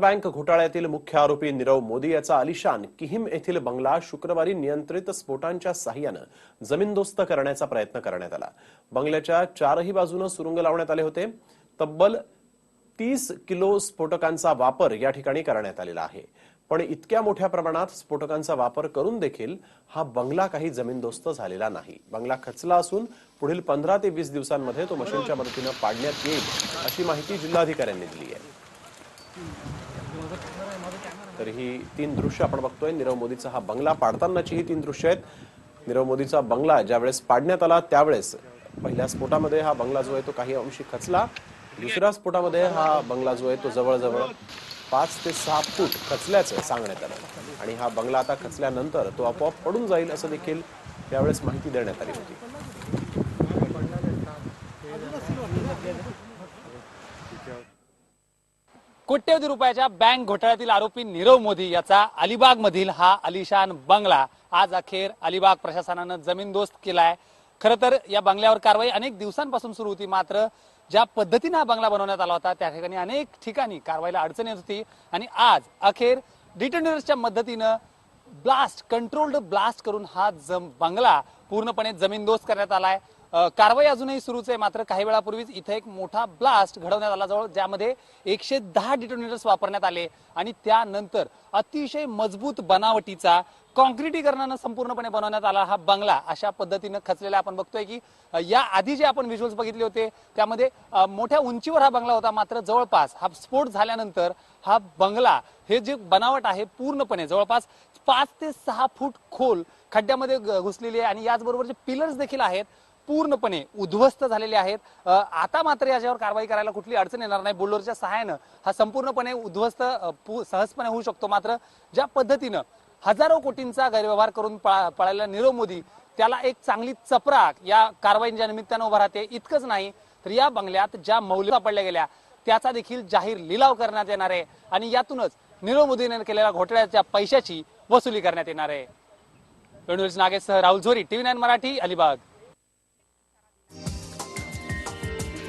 Bank घोटाळ्यातील मुख्य आरोपी नीरव मोदी याचा अलिशान किहिम येथील बंगला शुक्रवारी नियंत्रित स्फोटांच्या साह्यानं जमीनदोस्त करण्याचा प्रयत्न करण्यात आला. बंगल्याच्या चारही बाजूनं सुरुंग लावण्यात आले होते. तब्बल तीस किलो स्फोटकांचा वापर या ठिकाणी करण्यात आलेला आहे. पण इतक्या मोठ्या प्रमाणात स्फोटकांचा वापर करून देखील हा बंगला काही जमीनदोस्त झालेला नाही. बंगला खचला असून पुढील पंधरा ते वीस दिवसांमध्ये तो मशीनच्या मदतीनं पाडण्यात येईल अशी माहिती जिल्हाधिकाऱ्यांनी दिली आहे. तर ही तीन दृश्य आपण बघतोय. नीरव मोदीचा हा बंगला पाडतानाची ही तीन दृश्य आहेत. नीरव मोदीचा बंगला ज्यावेळेस पाडण्यात आला त्यावेळेस पहिल्या स्फोटामध्ये हा बंगला जो आहे तो काही अंशी खचला. दुसऱ्या स्फोटामध्ये हा बंगला जो आहे तो जवळजवळ पाच ते सहा फूट खचल्याचं सांगण्यात आलं. आणि हा बंगला आता खचल्यानंतर तो आपोआप पडून जाईल असं देखील त्यावेळेस माहिती देण्यात आली होती. कोट्यवधी रुपयाच्या बँक घोटाळ्यातील आरोपी नीरव मोदी याचा अलिबाग मधील हा अलिशान बंगला. आज अखेर अलिबाग प्रशासनानं जमीनदोस्त केलाय. खरं तर या बंगल्यावर कारवाई अनेक दिवसांपासून सुरू होती. मात्र ज्या पद्धतीने हा बंगला बनवण्यात आला होता त्या ठिकाणी अनेक ठिकाणी कारवाईला अडचण येत होती. आणि आज अखेर डिटेनर्सच्या मदतीनं ब्लास्ट कंट्रोल्ड ब्लास्ट करून हा जम बंगला पूर्णपणे जमीनदोस्त करण्यात आलाय. कारवाई अजूनही सुरूच आहे. मात्र काही वेळापूर्वीच इथे एक मोठा ब्लास्ट घडवण्यात आला जवळ ज्यामध्ये एकशे दहा डिटोनेटर्स वापरण्यात आले आणि त्यानंतर अतिशय मजबूत बनावटीचा कॉन्क्रिटीकरणानं संपूर्णपणे बनवण्यात आला हा बंगला. अशा पद्धतीनं खचलेला आपण बघतोय की या आधी जे आपण व्हिज्युअल्स बघितले होते त्यामध्ये मोठ्या उंचीवर हा बंगला होता. मात्र जवळपास हा स्फोट झाल्यानंतर हा बंगला हे जे बनावट आहे पूर्णपणे जवळपास पाच ते सहा फूट खोल खड्ड्यामध्ये घुसलेली आहे आणि याचबरोबर जे पिलर्स देखील आहेत पूर्णपणे उद्ध्वस्त झालेले आहेत. आता मात्र याच्यावर कारवाई करायला कुठली अडचण येणार नाही. बुलडोरच्या सहाय्यानं हा संपूर्णपणे उद्ध्वस्त सहजपणे होऊ शकतो. मात्र ज्या पद्धतीनं हजारो कोटींचा गैरव्यवहार करून पळालेला नीरव मोदी त्याला एक चांगली चपराक या कारवाईच्या निमित्तानं उभा राहते. इतकंच नाही तर या बंगल्यात ज्या मौल्य सापडल्या गेल्या त्याचा देखील जाहीर लिलाव करण्यात येणार आहे आणि यातूनच नीरव मोदीने केलेल्या घोटाळ्याच्या पैशाची वसुली करण्यात येणार आहे. रणवीर नागेशसह राहुल झोरी टीव्ही नाईन मराठी अलिबाग.